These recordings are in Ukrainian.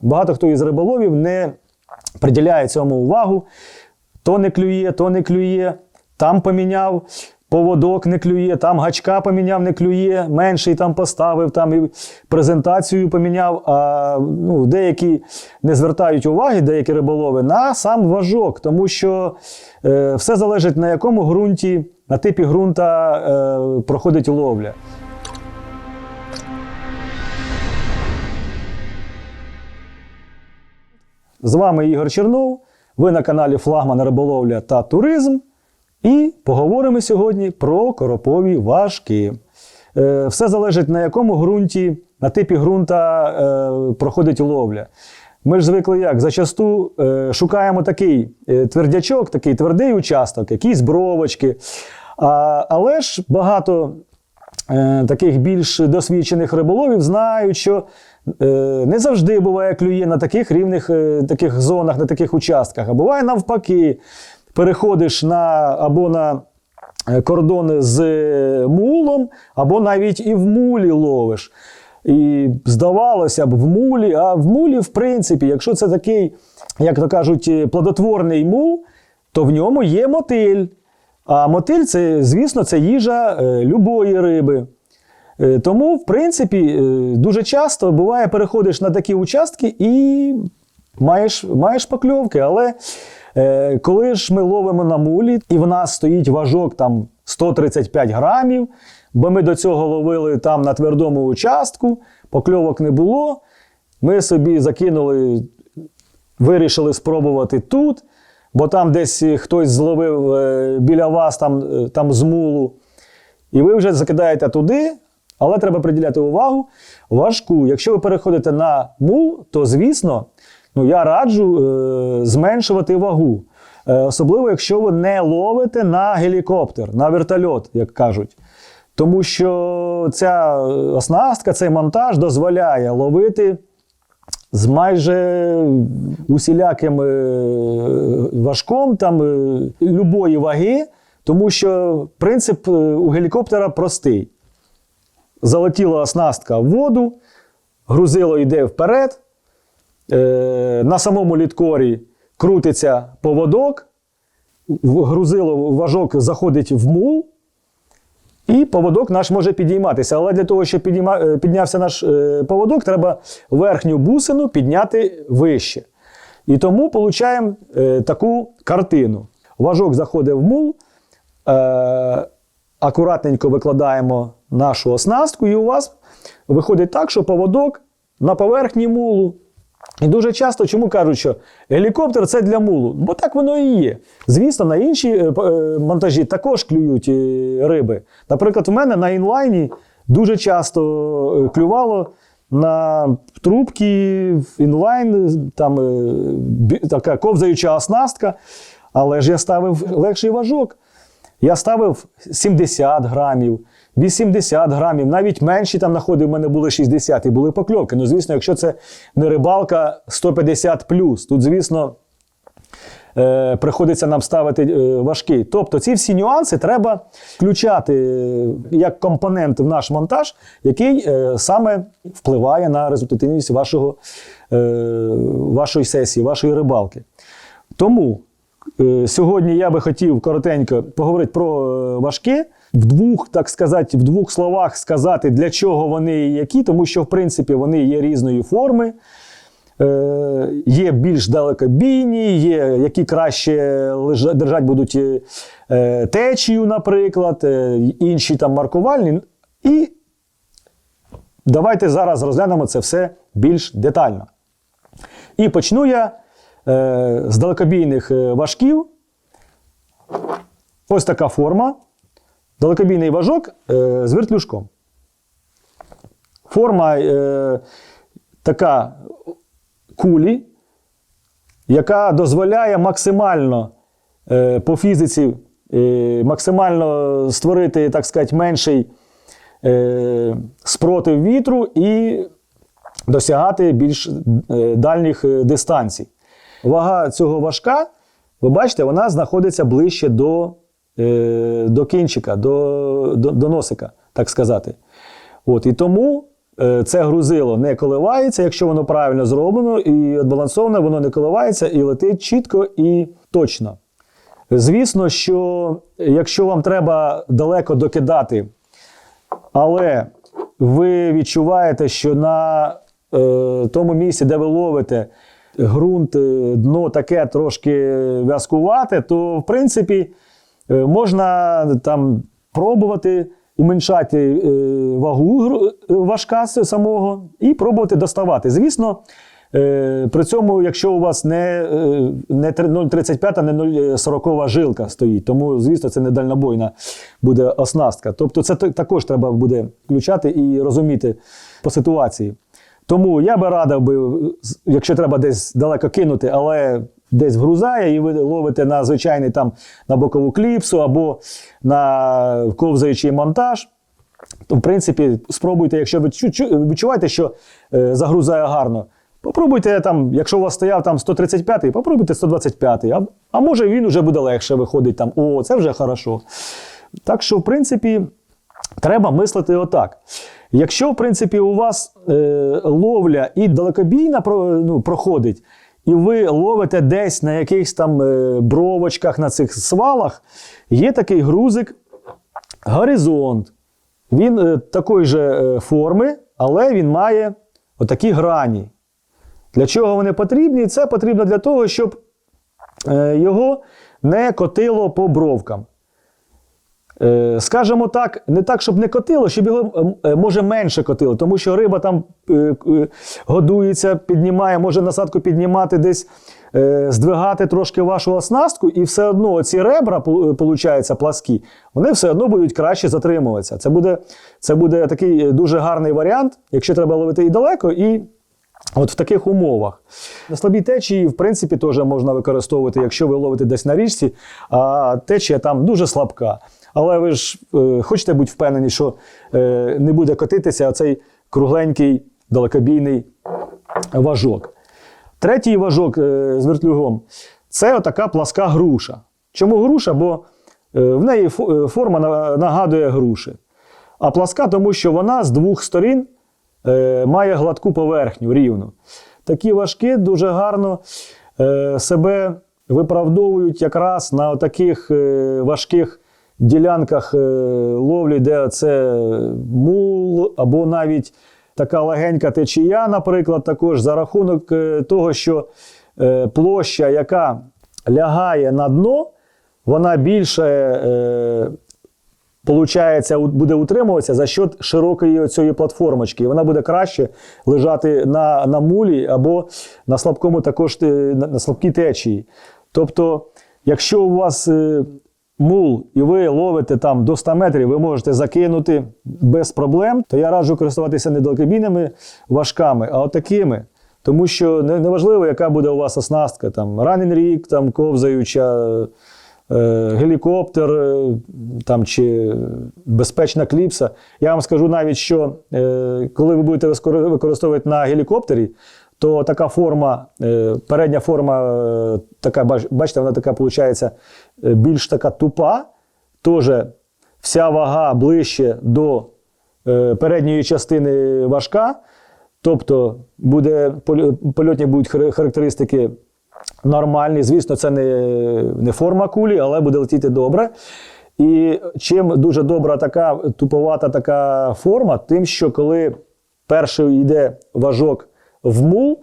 Багато хто із риболовів не приділяє цьому увагу. То не клює, то не клює, там поміняв, поводок не клює, там гачка поміняв, не клює, менший там поставив, там і презентацію поміняв. А ну, деякі не звертають уваги, деякі риболови, на сам важок, тому що е, все залежить на якому ґрунті, на типі ґрунта е, проходить ловля. З вами Ігор Чернов. Ви на каналі Флагман Риболовля та Туризм. І поговоримо сьогодні про коропові важки. Е, Все залежить на якому ґрунті, на типі ґрунта е, проходить ловля. Ми ж звикли як? Зачасту е, шукаємо такий твердячок, такий твердий участок, якісь бровочки. А, але ж багато таких більш досвідчених риболовів знають, що не завжди буває клює на таких рівних е, таких зонах, на таких участках. А буває навпаки, переходиш на або на е, кордон з е, мулом, або навіть і в мулі ловиш. І здавалося б, в мулі, а в мулі, в принципі, якщо це такий, як то кажуть, е, плодотворний мул, то в ньому є мотиль. А мотиль це, звісно, це їжа е, любої риби. Е, Тому, в принципі, е, дуже часто буває, переходиш на такі участки і маєш, маєш покльовки. Але е, коли ж ми ловимо на мулі, і в нас стоїть важок там 135 грамів, бо ми до цього ловили там на твердому участку, покльовок не було. Ми собі закинули, вирішили спробувати тут, бо там десь хтось зловив біля вас там, там змулу. І ви вже закидаєте туди, але треба приділяти увагу важку. Якщо ви переходите на мул, то звісно, ну я раджу е, зменшувати вагу. Е, особливо, якщо ви не ловите на гелікоптер, на вертольот, як кажуть. Тому що ця оснастка, цей монтаж дозволяє ловити з майже усіляким е, важком там е, любої ваги, тому що принцип е, у гелікоптера простий. Залетіла оснастка в воду, грузило йде вперед, е, на самому літкорі крутиться поводок, грузило важок заходить в мул, і поводок наш може підійматися. Але для того, щоб е, піднявся наш е, поводок, треба верхню бусину підняти вище. І тому е, таку картину. Важок заходить в мул, акуратненько викладаємо нашу оснастку, і у вас виходить так, що поводок на поверхні мулу. І дуже часто чому кажуть, що гелікоптер це для мулу, бо так воно і є. Звісно, на інші е, е, монтажі також клюють е, риби. Наприклад, у мене на інлайні дуже часто клювало на трубки, інлайн, там така ковзаюча оснастка, але ж я ставив легший важок. Я ставив 70 грамів, 80 грамів, навіть менші там знаходив, в мене були 60 і були покльовки. Ну, звісно, якщо це не рибалка 150 плюс, Тут, звісно, е, приходиться нам ставити е, важкий. Тобто ці всі нюанси треба включати е, як компонент в наш монтаж, який е, саме впливає на результативність вашого, е, вашої сесії, вашої рибалки. Тому е, сьогодні я би хотів коротенько поговорити про е, важке. В двох, так сказати, в двох словах сказати, для чого вони які, тому що, в принципі, вони є різної форми. Е, є більш далекобійні, є які краще лежа- держать будуть е, е, течію, наприклад, інші там маркувальні. І давайте зараз розглянемо це все більш детально. І почну я з далекобійних важків. Ось така форма. Далекобійний важок е, з вертлюжком. Форма е, така кулі, яка дозволяє максимально е, по фізиці е, максимально створити, так сказати, менший е, спротив вітру і досягати більш е, дальніх е, дистанцій. Вага цього важка, ви бачите, вона знаходиться ближче до, е, до кінчика, до, до, до носика, так сказати. От, і тому е, це грузило не коливається, якщо воно правильно зроблено і відбалансовано, воно не коливається і летить чітко і точно. Звісно, що якщо вам треба далеко докидати, але ви відчуваєте, що на е, тому місці, де ви ловите, ґрунт, е, дно таке трошки в'язкувате, то в принципі можна там пробувати уменьшати е, вагу е, важка самого і пробувати доставати. Звісно, е, при цьому, якщо у вас не, е, не 0,35, а не 0,40 жилка стоїть, тому, звісно, це не дальнобойна буде оснастка. Тобто, це також треба буде включати і розуміти по ситуації. Тому я би радив якщо треба десь далеко кинути, але десь вгрузає, і ви ловите на звичайний там на бокову кліпсу або на ковзаючий монтаж. То, в принципі, спробуйте, якщо ви чу- чу- відчуваєте, що е, загрузає гарно. Попробуйте там, якщо у вас стояв там 135-й, попробуйте 125-й. А, а може він вже буде легше виходить там. О, це вже хорошо. Так що, в принципі, треба мислити отак. Якщо, в принципі, у вас е, ловля і далекобійна ну, проходить, і ви ловите десь на якихось там е, бровочках, на цих свалах, є такий грузик горизонт. Він е, такої же е, форми, але він має отакі грані. Для чого вони потрібні? Це потрібно для того, щоб його не котило по бровкам. Е, Скажімо так, не так, щоб не котило, щоб його е, може менше котило, тому що риба там е, годується, піднімає, може насадку піднімати десь, здвигати трошки вашу оснастку, і все одно ці ребра, виходить, пласкі, вони все одно будуть краще затримуватися. Це буде, це буде такий дуже гарний варіант, якщо треба ловити і далеко, і От в таких умовах. На слабій течії, в принципі, теж можна використовувати, якщо ви ловите десь на річці, а течія там дуже слабка. Але ви ж е, хочете бути впевнені, що е, не буде котитися оцей кругленький далекобійний важок. Третій важок е, з вертлюгом це отака пласка груша. Чому груша? Бо е, в неї е, форма на- нагадує груші. А пласка, тому що вона з двох сторін е, має гладку поверхню рівну. Такі важкі дуже гарно е, себе виправдовують якраз на таких е, важких ділянках е, ловлі, де це мул або навіть така легенька течія, наприклад, також за рахунок е, того, що е, площа, яка лягає на дно, вона більше Получається, буде утримуватися за счет широкої цієї платформочки. Вона буде краще лежати на, на мулі або на слабкому також на, слабкій течії. Тобто, якщо у вас мул і ви ловите там до 100 метрів, ви можете закинути без проблем, то я раджу користуватися не далекобійними важками, а отакими. Тому що неважливо, яка буде у вас оснастка, там ранен рік, там ковзаюча. е, Гелікоптер е, там, чи безпечна кліпса. Я вам скажу навіть, що е, коли ви будете використовувати на гелікоптері, то така форма, е, передня форма, е, така, бачите, вона така виходить більш така тупа. Теж вся вага ближче до е, передньої частини важка. Тобто буде, польотні будуть характеристики нормальні. Звісно, це не, не форма кулі, але буде летіти добре. І чим дуже добра така туповата така форма, тим, що коли перший йде важок в мул,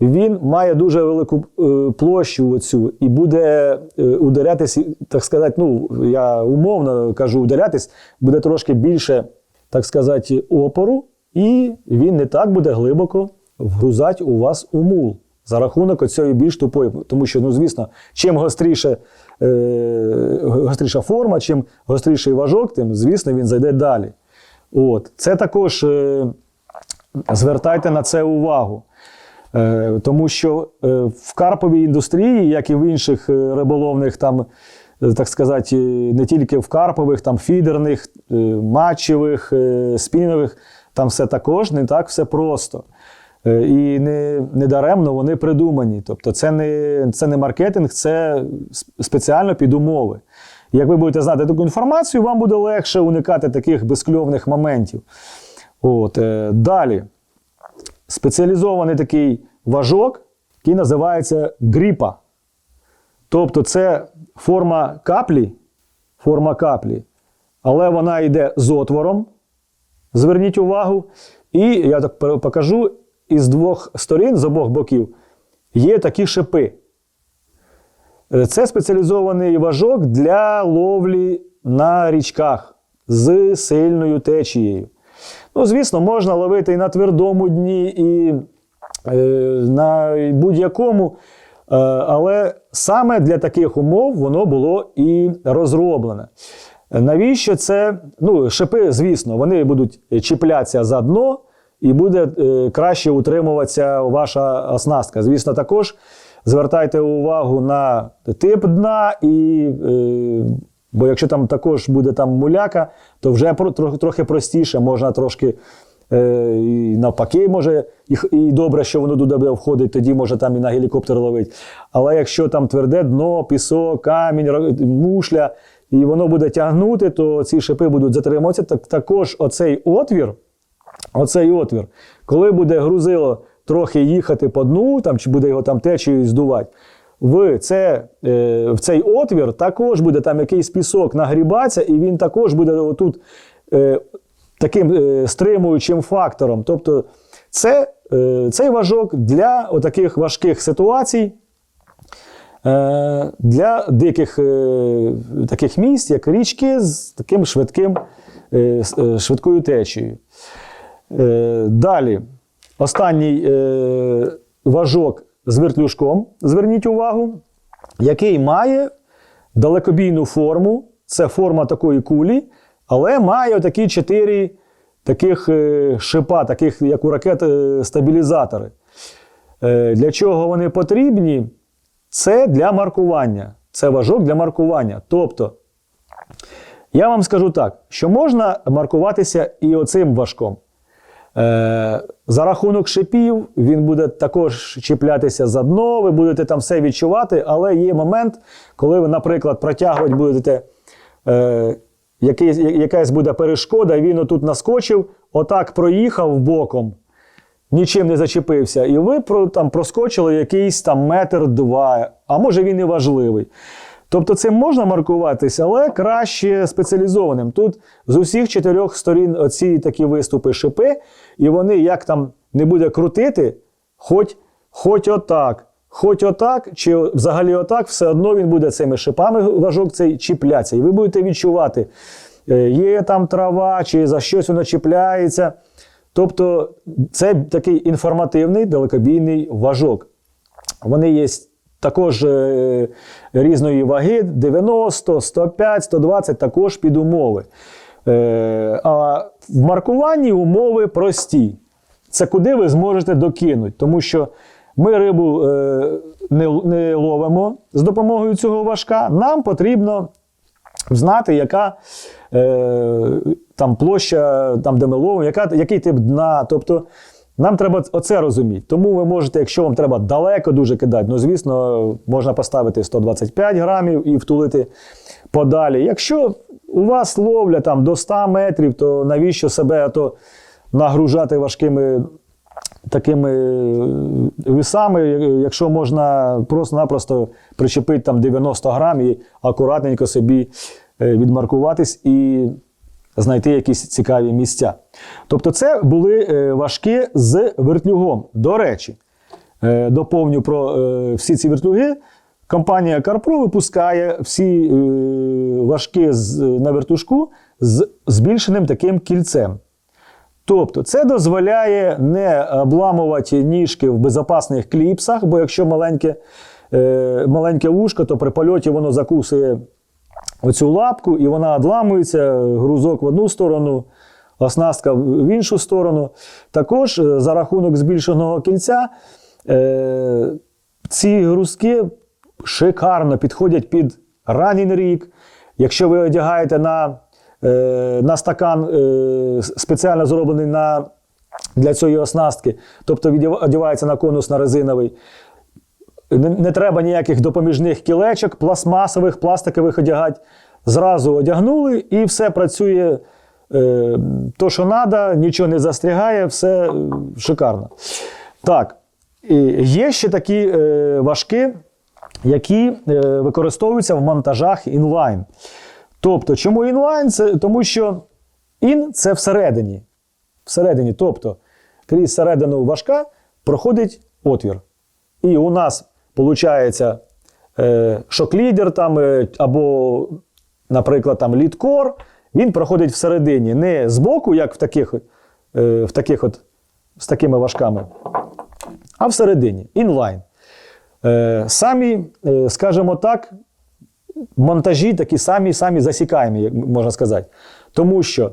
він має дуже велику е, площу оцю і буде е, ударятись, так сказати, ну я умовно кажу, ударятись, буде трошки більше, так сказати, опору, і він не так буде глибоко вгрузати у вас у мул за рахунок оцієї більш тупої. Тому що, ну звісно, чим гостріше, е, гостріша форма, чим гостріший важок, тим, звісно, він зайде далі. От. Це також е, звертайте на це увагу. Е, Тому що е, в карповій індустрії, як і в інших е, риболовних, там, так сказати, не тільки в карпових, там фідерних, матчевих, спінових, там все також не так все просто. І не, не даремно вони придумані. Тобто, це не, це не маркетинг, це спеціально під умови. Як ви будете знати таку інформацію, вам буде легше уникати таких безкльовних моментів. От, е, далі. Спеціалізований такий важок, який називається гріпа. Тобто це форма каплі, форма каплі, але вона йде з отвором. Зверніть увагу. І я так покажу: із двох сторін, з обох боків, є такі шипи. Е, Це спеціалізований важок для ловлі на річках з сильною течією. Ну, звісно, можна ловити і на твердому дні, і е, на будь-якому. Е, але саме для таких умов воно було і розроблене. Навіщо це? Ну, шипи, звісно, вони будуть чіплятися за дно і буде е, краще утримуватися ваша оснастка. Звісно, також звертайте увагу на тип дна, і, е, бо якщо там також буде там муляка, то вже трохи, простіше, можна трошки. Е, і навпаки, може, і, і добре, що воно туди входить, тоді може там і на гелікоптер ловити. Але якщо там тверде дно, пісок, камінь, мушля, і воно буде тягнути, то ці шипи будуть затримуватися. Так, також оцей отвір, оцей отвір, коли буде грузило трохи їхати по дну, там, чи буде його там течією здувати, в, це, е, в цей отвір також буде там якийсь пісок нагрібатися, і він також буде отут е, таким е, стримуючим фактором. Тобто це, цей важок для отаких важких ситуацій. Для диких таких місць, як річки, з таким швидким, швидкою течією. Далі, останній важок з вертлюжком, зверніть увагу, який має далекобійну форму. Це форма такої кулі, але має такі чотири таких е, шипа, таких як у ракет е, стабілізатори. Е, Для чого вони потрібні? Це для маркування. Це важок для маркування. Тобто, я вам скажу так, що можна маркуватися і оцим важком. Е, за рахунок шипів він буде також чіплятися за дно, ви будете там все відчувати, але є момент, коли ви, наприклад, протягувати будете е, якийсь, якась буде перешкода, він отут наскочив, отак проїхав боком, нічим не зачепився, і ви там, проскочили якийсь там метр два, а може він і важливий. Тобто цим можна маркуватися, але краще спеціалізованим. Тут з усіх чотирьох сторін оці такі виступи шипи, і вони як там не буде крутити, хоч, хоч отак, хоч отак, чи взагалі отак, все одно він буде цими шипами важок цей чіплятися. І ви будете відчувати, е, є там трава, чи за щось воно чіпляється. Тобто це такий інформативний далекобійний важок. Вони є також е, різної ваги: 90, 105, 120 також під умови. Е, а в маркуванні умови прості. Це куди ви зможете докинути, тому що ми рибу е, не, ловимо з допомогою цього важка. Нам потрібно знати, яка там площа, там, де ми ловимо, яка, який тип дна. Тобто нам треба оце розуміти. Тому ви можете, якщо вам треба далеко дуже кидати, ну звісно, можна поставити 125 грамів і втулити подалі. Якщо у вас ловля там до 100 метрів, то навіщо себе то нагружати важкими такими е, вісами, якщо можна просто-напросто причепити там 90 грам і акуратненько собі е, відмаркуватись і знайти якісь цікаві місця. Тобто, це були е, важкі з вертлюгом. До речі, е, доповню про е, всі ці вертлюги. Компанія CarPro випускає всі важкі на вертушку з збільшеним таким кільцем. Тобто це дозволяє не обламувати ніжки в безпечних кліпсах, бо якщо маленьке, маленьке вушко, то при польоті воно закусує оцю лапку і вона одламується, грузок в одну сторону, оснастка в іншу сторону. Також е, за рахунок збільшеного кільця е, ці грузки шикарно підходять під ранній рік. Якщо ви одягаєте на, е, на стакан спеціально зроблений на, для цієї оснастки, тобто одягається на конус на резиновий, не, треба ніяких допоміжних кілечок, пластмасових, пластикових одягати. Зразу одягнули і все працює то, що треба, нічого не застрягає, все е, шикарно. Так, є ще такі е, важки, які е, використовуються в монтажах інлайн. Тобто, чому інлайн? Це тому що ін це всередині. Всередині, тобто, крізь середину важка проходить отвір. І у нас виходить е, шок-лідер там, е, або, наприклад, там лідкор, він проходить всередині, не збоку, як в таких, е, в таких от, з такими важками, а всередині, інлайн. Е, самі, е, скажімо так, монтажі такі самі самі засікаємі, як можна сказати. Тому що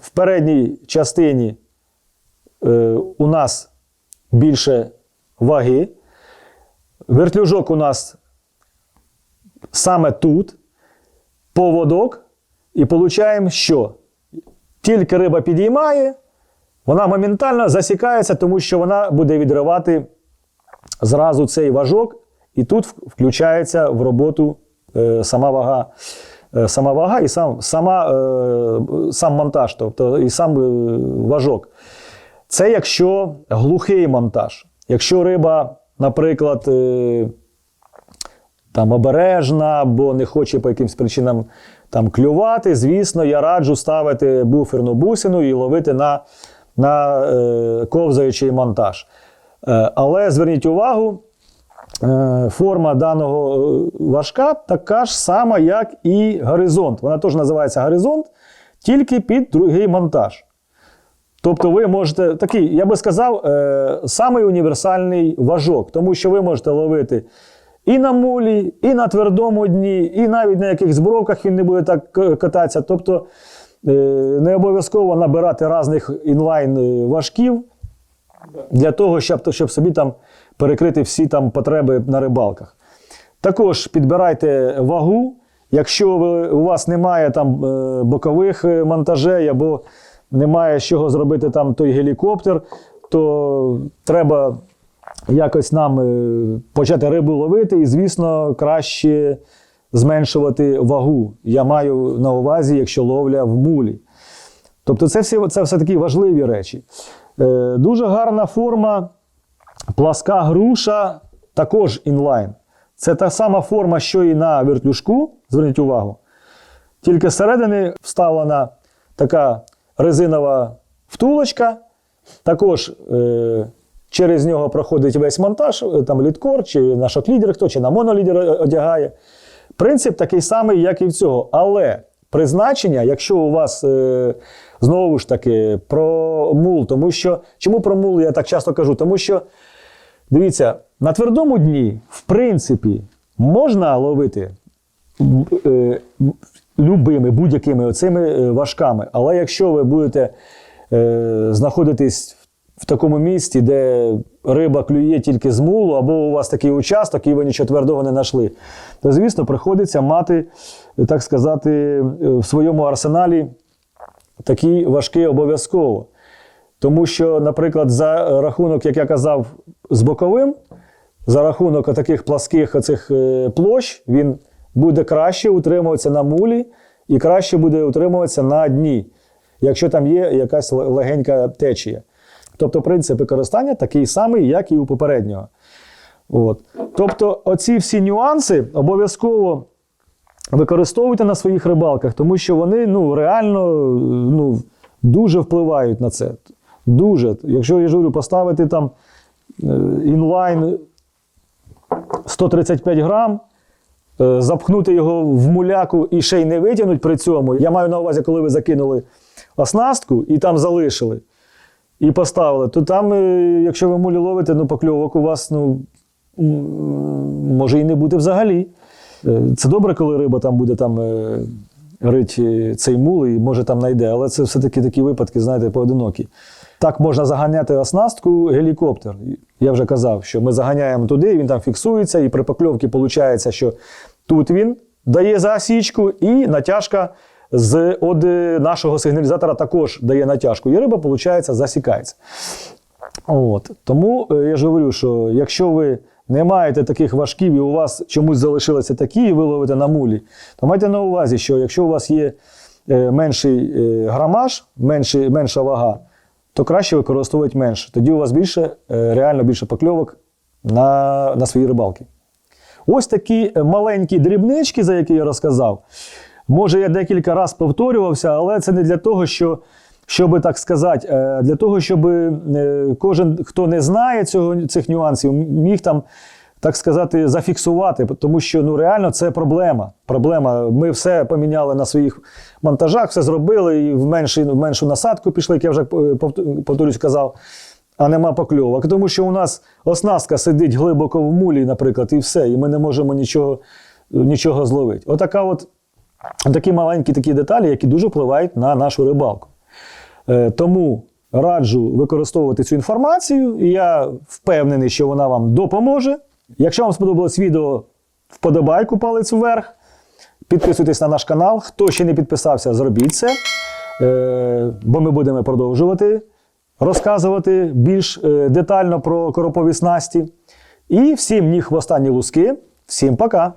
в передній частині у нас більше ваги, вертлюжок у нас саме тут, поводок, і получаємо, що тільки риба підіймає, вона моментально засікається, тому що вона буде відривати зразу цей важок, і тут включається в роботу е, сама вага. е, Сама вага і сам, сама, е, сам монтаж, тобто і сам е, важок. Це якщо глухий монтаж. Якщо риба, наприклад, е, там обережна або не хоче по якимсь причинам там клювати, звісно, я раджу ставити буферну бусину і ловити на, на е, ковзаючий монтаж. Е, але зверніть увагу, е, форма даного е, важка така ж сама, як і горизонт. Вона теж називається горизонт, тільки під другий монтаж. Тобто ви можете такий, я би сказав, е, самий універсальний важок, тому що ви можете ловити і на мулі, і на твердому дні, і навіть на якихось бровках він не буде так кататися. Тобто е, не обов'язково набирати різних інлайн е, для того, щоб, щоб собі там перекрити всі там потреби на рибалках. Також підбирайте вагу. Якщо ви, у вас немає там е, бокових е, монтажей або немає чого зробити там той гелікоптер, то треба якось нам е, почати рибу ловити, і, звісно, краще зменшувати вагу. Я маю на увазі, якщо ловля в мулі. Тобто, це всі це все такі важливі речі. Е, дуже гарна форма, пласка груша, також інлайн. Це та сама форма, що і на вертлюжку, зверніть увагу. Тільки зсередини вставлена така резинова втулочка. Також е, через нього проходить весь монтаж, е, там лідкор, чи на шок-лідер хто, чи на монолідер е, одягає. Принцип такий самий, як і в цього. Але призначення, якщо у вас е, знову ж таки про мул, тому що чому про мул я так часто кажу? Тому що дивіться, на твердому дні, в принципі, можна ловити любими будь-якими оцими важками. Але якщо ви будете знаходитись в такому місці, де риба клює тільки з мулу, або у вас такий участок, і ви нічого твердого не знайшли, то, звісно, приходиться мати, так сказати, в своєму арсеналі такі важкі обов'язково. Тому що, наприклад, за рахунок, як я казав, з боковим, за рахунок таких пласких оцих е, площ, він буде краще утримуватися на мулі і краще буде утримуватися на дні, якщо там є якась легенька течія. Тобто принцип використання такий самий, як і у попереднього. От. Тобто, оці всі нюанси обов'язково використовуйте на своїх рибалках, тому що вони ну, реально ну, дуже впливають на це. Дуже. Якщо я ж говорю, поставити там е, інлайн 135 грам, е, запхнути його в муляку і ще й не витягнуть при цьому. Я маю на увазі, коли ви закинули оснастку і там залишили. І поставили, то там, е, якщо ви мулі ловите, ну покльовок у вас ну, може і не бути взагалі. Е, Це добре, коли риба там буде там е, рить цей мул і може там знайде, але це все-таки такі випадки, знаєте, поодинокі. Так можна заганяти оснастку гелікоптер. Я вже казав, що ми заганяємо туди, він там фіксується, і при покльовці виходить, що тут він дає засічку, і натяжка з од е, нашого сигналізатора також дає натяжку. І риба, виходить, засікається. От. Тому е, я ж говорю, що якщо ви не маєте таких важків, і у вас чомусь залишилися такі, і ви ловите на мулі, то майте на увазі, що якщо у вас є е, менший грамаж, менший, менша вага, то краще використовувати менше. Тоді у вас більше, реально більше покльовок на, на свої рибалки. Ось такі маленькі дрібнички, за які я розказав. Може, я декілька разів повторювався, але це не для того, що, щоб так сказати, е, для того, щоб е, кожен, хто не знає цього, цих нюансів, міг там, так сказати, зафіксувати, тому що ну, реально це проблема. проблема. Ми все поміняли на своїх монтажах, все зробили і в, менший, в меншу насадку пішли, як я вже е, повтор- повторюсь, казав а нема покльовок. Тому що у нас оснастка сидить глибоко в мулі, наприклад, і все, і ми не можемо нічого, нічого зловити. Отака от, такі маленькі такі деталі, які дуже впливають на нашу рибалку. Е, тому раджу використовувати цю інформацію, і я впевнений, що вона вам допоможе. Якщо вам сподобалось відео, вподобайку палець вверх. Підписуйтесь на наш канал. Хто ще не підписався, зробіть це. Е, бо ми будемо продовжувати розказувати більш е, детально про коропові снасті. І всім ні хвоста, ні луски. Всім пока!